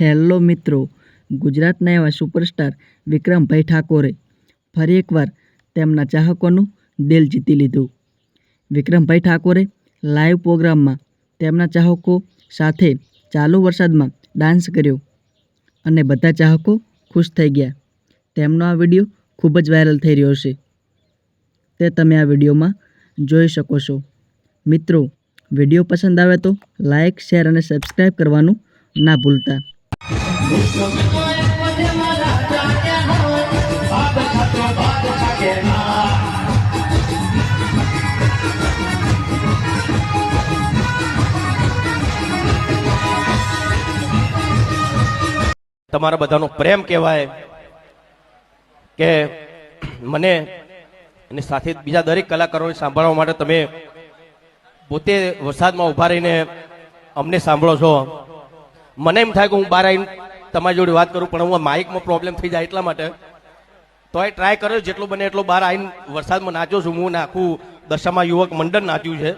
Hello મિત્રો, ગુજરાતના એવા સુપરસ્ટાર વિક્રમભાઈ ઠાકોરે ફરી એકવાર તેમના ચાહકોનું દિલ જીતી લીધું. વિક્રમભાઈ ઠાકોરે લાઈવ પ્રોગ્રામમાં તેમના ચાહકો સાથે ચાલુ વરસાદમાં ડાન્સ કર્યો અને બધા ચાહકો ખુશ થઈ ગયા. તેમનો આ વીડિયો ખૂબ જ વાયરલ થઈ રહ્યો છે. તે તમે આ વિડીયોમાં જોઈ શકો છો. મિત્રો, વીડિયો પસંદ આવે તો લાઇક શેર અને સબસ્ક્રાઈબ કરવાનું ના ભૂલતા. તમારા બધાનો પ્રેમ કહેવાય કે મને અને સાથે બીજા દરેક કલાકારોને સાંભળવા માટે તમે પોતે વરસાદમાં ઊભા રહીને અમને સાંભળો છો. મને એમ થાય કે હું બહાર આવીને તમારી જોડે વાત કરું, પણ હું માઇકમાં પ્રોબ્લેમ થઈ જાય એટલા માટે. તોય ટ્રાય કર્યો, જેટલો બને એટલો બહાર આવીને વરસાદમાં નાચ્યો છું, હું નાખું દશામાં યુવક મંડળ નાચ્યું છે.